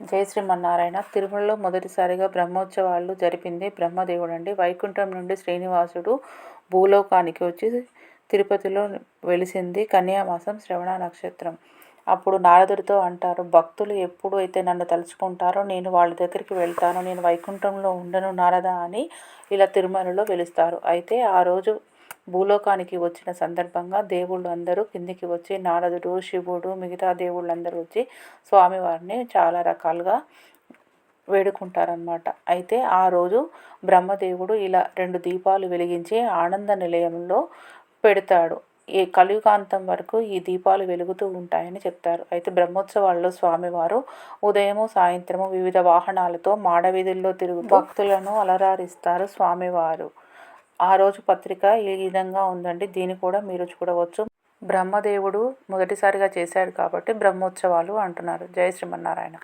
జై శ్రీమన్నారాయణ. తిరుమలలో మొదటిసారిగా బ్రహ్మోత్సవాలు జరిపింది బ్రహ్మదేవుడు అండి వైకుంఠం నుండి శ్రీనివాసుడు భూలోకానికి వచ్చి తిరుపతిలో వెలిసింది కన్యామాసం శ్రవణ నక్షత్రం. అప్పుడు నారదుడితో అంటారు భక్తులు ఎప్పుడు అయితే నన్ను తలుచుకుంటారో నేను వాళ్ళ దగ్గరికి వెళ్తాను. నేను వైకుంఠంలో ఉండను నారద అని ఇలా తిరుమలలో వెలుస్తారు. అయితే ఆ రోజు భూలోకానికి వచ్చిన సందర్భంగా దేవుళ్ళు అందరూ కిందికి వచ్చి నారదుడు శివుడు మిగతా దేవుళ్ళందరూ వచ్చి స్వామివారిని చాలా రకాలుగా వేడుకుంటారనమాట అయితే ఆ రోజు బ్రహ్మదేవుడు ఇలా రెండు దీపాలు వెలిగించి ఆనంద నిలయంలో పెడతాడు. ఈ కలియుగాంతం వరకు ఈ దీపాలు వెలుగుతూ ఉంటాయని చెప్తారు. అయితే బ్రహ్మోత్సవాల్లో స్వామివారు ఉదయము సాయంత్రము వివిధ వాహనాలతో మాడవీధుల్లో తిరుగుతూ భక్తులను అలరారిస్తారు స్వామివారు. ఆ రోజు పత్రిక ఈ విధంగా ఉందండి? దీన్ని కూడా మీరు చూడవచ్చు. బ్రహ్మదేవుడు మొదటిసారిగా చేశాడు కాబట్టి బ్రహ్మోత్సవాలు అంటున్నారు. జయ శ్రీమన్నారాయణ.